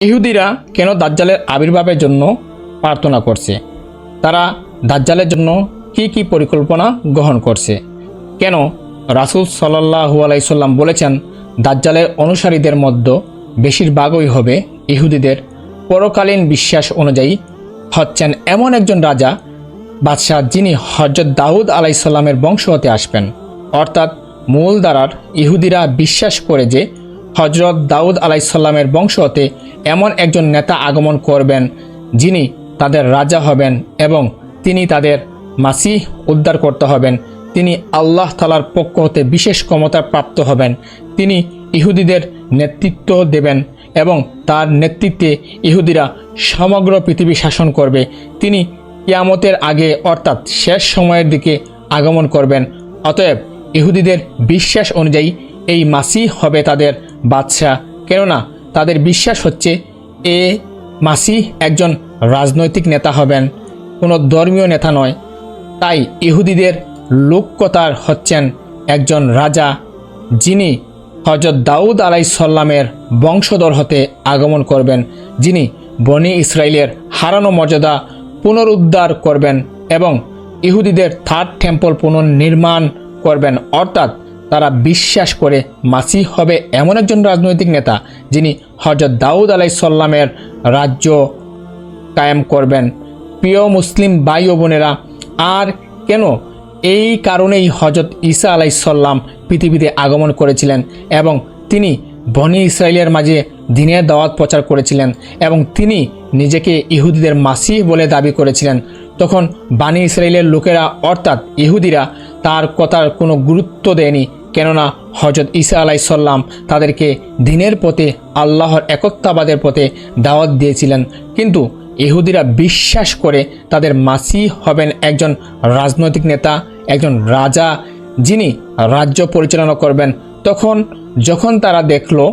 ইহুদিরা কেন দাজ্জালের আবির্ভাবের জন্য প্রার্থনা করছে? তারা দাজ্জালের জন্য কি কি পরিকল্পনা গ্রহণ করছে? কেন রাসূল সাল্লাহু আলাইসাল্লাম বলেছেন, দাজ্জালের অনুসারীদের মধ্যে বেশিরভাগই হবে ইহুদিদের পরকালীন বিশ্বাস অনুযায়ী হচ্ছেন এমন একজন রাজা, বাদশাহ যিনি হজরত দাউদ আলাইসাল্লামের বংশ হতে আসবেন। অর্থাৎ মূল দ্বারার ইহুদিরা বিশ্বাস করে যে হজরত দাউদ আলাইসাল্লামের বংশ হতে এমন একজন নেতা আগমন করবেন, যিনি তাদের রাজা হবেন এবং তিনি তাদের মাসিহ উদ্ধার করতে হবেন। তিনি আল্লাহ তালার পক্ষ হতে বিশেষ ক্ষমতা প্রাপ্ত হবেন। তিনি ইহুদিদের নেতৃত্ব দেবেন এবং তার নেতৃত্বে ইহুদিরা সমগ্র পৃথিবী শাসন করবে। তিনি কিয়ামতের আগে অর্থাৎ শেষ সময়ের দিকে আগমন করবেন। অতএব ইহুদিদের বিশ্বাস অনুযায়ী এই মাসি হবে তাদের বাদশাহ। কেননা তাদের বিশ্বাস হচ্ছে এ মাসি একজন রাজনৈতিক নেতা হবেন, কোনো ধর্মীয় নেতা নয়। তাই ইহুদিদের লোককতার হচ্ছেন একজন রাজা, যিনি হজরত দাউদ আলাইসাল্লামের বংশধর হতে আগমন করবেন, যিনি বনি ইসরায়েলের হারানো মর্যাদা পুনরুদ্ধার করবেন এবং ইহুদিদের থার্ড টেম্পল পুনর্নির্মাণ করবেন। অর্থাৎ তারা বিশ্বাস করে মাসি হবে এমন একজন রাজনৈতিক নেতা যিনি হজরত দাউদ আলাইসাল্লামের রাজ্য কায়েম করবেন। প্রিয় মুসলিম ভাই ও বোনেরা, আর কেন এই কারণেই হজরত ঈসা আলাইসাল্লাম পৃথিবীতে আগমন করেছিলেন এবং তিনি বনি ইসরায়েলের মাঝে দিনের দাওয়াত প্রচার করেছিলেন এবং তিনি নিজেকে ইহুদিদের মাসি বলে দাবি করেছিলেন। তখন বানি ইসরায়েলের লোকেরা, অর্থাৎ ইহুদিরা, তার কথার কোনো গুরুত্ব দেয়নি। কেননা হজরত ঈসা আলাইসাল্লাম তাদেরকে দিনের পথে আল্লাহর একত্বাবাদের পথে দাওয়াত দিয়েছিলেন। কিন্তু ইহুদিরা বিশ্বাস করে তাদের মাসি হবেন একজন রাজনৈতিক নেতা, একজন রাজা, যিনি রাজ্য পরিচালনা করবেন। তখন যখন তারা দেখল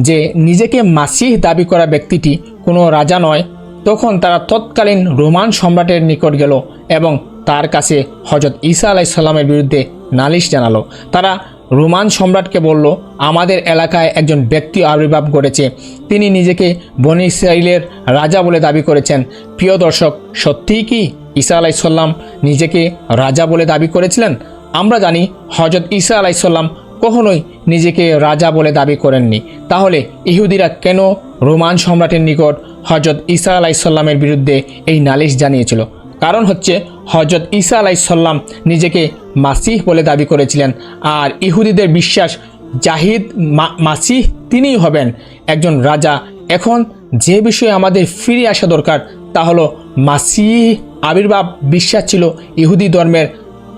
যে নিজেকে মাসিহ দাবি করা ব্যক্তিটি কোনো রাজা নয়, তখন তারা তৎকালীন রোমান সম্রাটের নিকট গেল এবং তার কাছে হজরত ঈসা আলাইসাল্লামের বিরুদ্ধে নালিশ জানালো। তারা রোমান সম্রাটকে বলল, আমাদের এলাকায় একজন ব্যক্তি আবির্ভাব ঘটেছে। তিনি নিজেকে বনি ইসরায়েলের রাজা বলে দাবি করেছেন। প্রিয় দর্শক, সত্যিই কি ঈসা আলাইসাল্লাম নিজেকে রাজা বলে দাবি করেছিলেন? আমরা জানি হজরত ঈসা আলাইসাল্লাম কখনোই নিজেকে রাজা বলে দাবি করেননি। তাহলে ইহুদিরা কেন রোমান সম্রাটের নিকট হজরত ঈসা আলাইসাল্লামের বিরুদ্ধে এই নালিশ জানিয়েছিল? কারণ হচ্ছে হজরত ঈসা আলাইসাল্লাম নিজেকে মাসিহ বলে দাবি করেছিলেন। আর ইহুদিদের বিশ্বাস, জাহিদ মাসিহ তিনিই হবেন একজন রাজা। এখন যে বিষয়ে আমাদের ফিরে আসা দরকার, তা হলো মাসিহ আবির্ভাব বিশ্বাস ছিল ইহুদি ধর্মের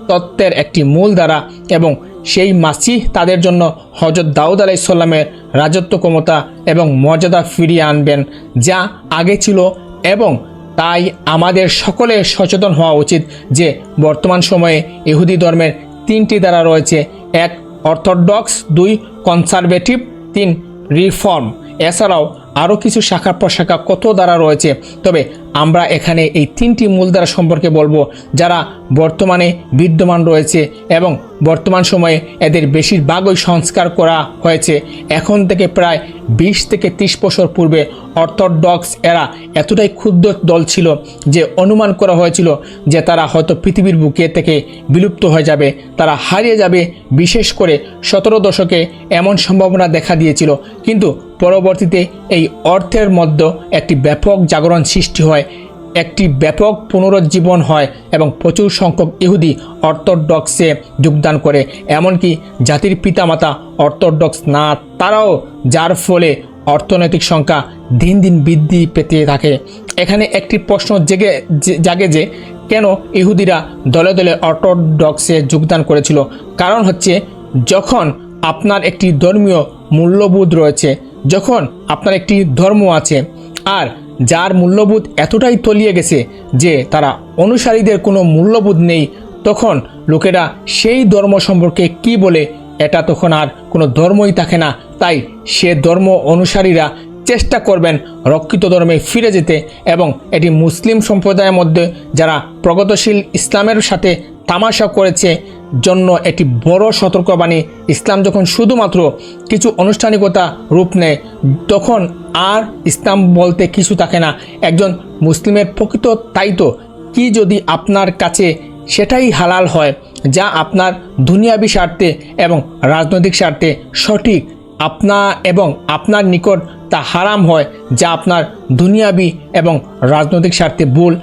তত্ত্বের একটি মূল দ্বারা এবং সেই মাসিহ তাদের জন্য হজরত দাউদ আলাইসাল্লামের রাজত্ব ক্ষমতা এবং মর্যাদা ফিরিয়ে আনবেন, যা আগে ছিল এবং তাই আমাদের সকলে সচেতন হওয়া উচিত যে বর্তমান সময়ে ইহুদি ধর্মের তিনটি দ্বারা রয়েছে। এক, অর্থোডক্স, দুই, কনসারভেটিভ, তিন, রিফর্ম। এছাড়াও আরও কিছু শাখা প্রশাখা কত দ্বারা রয়েছে? তবে আমরা এখানে এই তিনটি মূল দ্বারা সম্পর্কে বলব, যারা বর্তমানে বিদ্যমান রয়েছে এবং বর্তমান সময়ে এদের বেশিরভাগই সংস্কার করা হয়েছে। এখন থেকে প্রায় বিশ থেকে ত্রিশ বছর পূর্বে অর্থোডক্স এরা এতটাই ক্ষুদ্র দল ছিল যে অনুমান করা হয়েছিল যে তারা হয়তো পৃথিবীর বুকে থেকে বিলুপ্ত হয়ে যাবে, তারা হারিয়ে যাবে। বিশেষ করে সতেরো দশকে এমন সম্ভাবনা দেখা দিয়েছিল। কিন্তু পরবর্তীতে এই অর্থের মধ্যে একটি ব্যাপক জাগরণ সৃষ্টি হয়, একটি ব্যাপক পুনরুজ্জীবন হয় এবং প্রচুর সংখ্যক ইহুদি অর্থোডক্সে যোগদান করে। এমনকি জাতির পিতামাতা অর্থোডক্স না, তারাও যার ফলে অর্থনৈতিক সংখ্যা দিন দিন বৃদ্ধি পেতে থাকে। এখানে একটি প্রশ্ন জেগে জাগে যে, কেন ইহুদিরা দলে দলে অর্থোডক্সে যোগদান করেছিল? কারণ হচ্ছে, যখন আপনার একটি ধর্মীয় মূল্যবোধ রয়েছে যখন আপনার একটি ধর্ম আছে আর যার মূল্যবোধ এতটাই তলিয়ে গেছে যে তারা অনুসারীদের কোনো মূল্যবোধ নেই, তখন লোকেরা সেই ধর্ম সম্পর্কে কি বলে এটা তখন আর কোনো ধর্মই থাকে না। তাই সে ধর্ম অনুসারীরা চেষ্টা করবেন রক্ষিত ধর্মে ফিরে যেতে এবং এটি মুসলিম সম্প্রদায়ের মধ্যে যারা প্রগতিশীল ইসলামের সাথে তামাশা করেছে জন্য একটি বড় সতর্কবাণী ইসলাম যখন শুধুমাত্র কিছু আনুষ্ঠানিকতা রূপ নেয়, তখন আর ইসলাম বলতে কিছু থাকে না। একজন মুসলিমের প্রকৃত দায়িত্ব কি যদি আপনার কাছে সেটাই হালাল হয়, যা আপনার দুনিয়াবি স্বার্থে এবং রাজনৈতিক স্বার্থে সঠিক, আপনা এবং আপনার নিকট তা হারাম হয়, যা আপনার দুনিয়াবি এবং রাজনৈতিক স্বার্থে ভুল,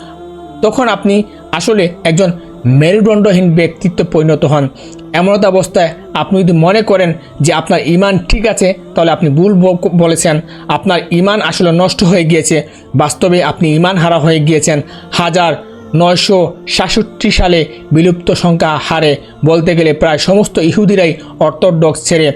তখন আপনি আসলে একজন মেরুদণ্ডহীন ব্যক্তিত্ব পরিণত হন। এমনত অবস্থায় আপনি যদি মনে করেন যে আপনার ইমান ঠিক আছে, তাহলে আপনি ভুল বলেছেন। আপনার ইমান আসলে নষ্ট হয়ে গিয়েছে। বাস্তবে আপনি ইমান হারা হয়ে গিয়েছেন। হাজার নয়শো সাতষট্টি সালে বিলুপ্ত সংখ্যা হারে বলতে গেলে প্রায় সমস্ত ইহুদিরাই অর্থোডক্স ছেড়ে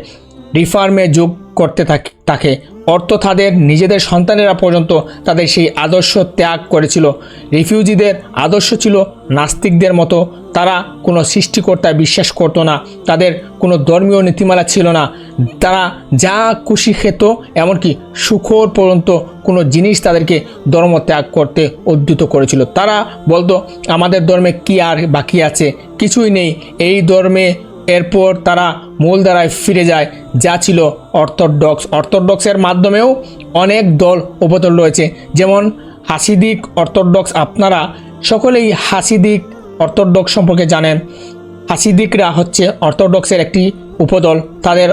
রিফার্মে যোগ করতে থাক- থাকে। অর্থ তাদের, নিজেদের সন্তানেরা পর্যন্ত তাদের সেই আদর্শ ত্যাগ করেছিল। রিফিউজিদের আদর্শ ছিল নাস্তিকদের মতো। তারা কোনো সৃষ্টিকর্তায় বিশ্বাস করতো না। তাদের কোনো ধর্মীয় নীতিমালা ছিল না। তারা যা খুশি খেত, এমনকি সুখর পর্যন্ত কোনো জিনিস তাদেরকে ধর্ম ত্যাগ করতে উদ্যুত করেছিল। তারা বলতো, আমাদের ধর্মে কি আর বাকি আছে? কিছুই নেই। এই ধর্মে এরপর তারা মূলধারায় ফিরে যায়, যা ছিল অর্থোডক্স। অর্থোডক্সের মাধ্যমেও অনেক দল উপতল রয়েছে। যেমন হাসিদিক অর্থোডক্স, আপনারা সকলেই হাসিদিক অর্থোডক্স সম্পর্কে জানেন। হাসিদিকরা হচ্ছে অর্থোডক্সের একটি উপদল। তাদের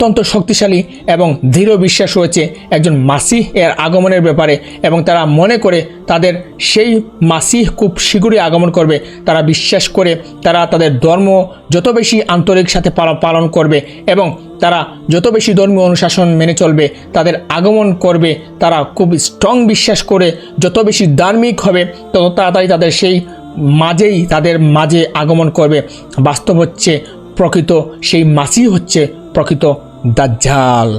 অত্যন্ত শক্তিশালী এবং দৃঢ় বিশ্বাস রয়েছে একজন মাসিহ এর আগমনের ব্যাপারে এবং তারা মনে করে তাদের সেই মাসিহ খুব শীঘ্রই আগমন করবে। তারা বিশ্বাস করে তারা তাদের ধর্ম যত বেশি আন্তরিক সাথে পালন করবে এবং তারা যত বেশি ধর্মীয় অনুশাসন মেনে চলবে, তাদের আগমন করবে, তারা খুব স্ট্রং বিশ্বাস করে যত বেশি ধার্মিক হবে, তত তাড়াতাড়ি তাদের সেই মাঝেই, তাদের মাঝে আগমন করবে। বাস্তব হচ্ছে প্রকৃত সেই মাসি হচ্ছে প্রকৃত দাজ্জাল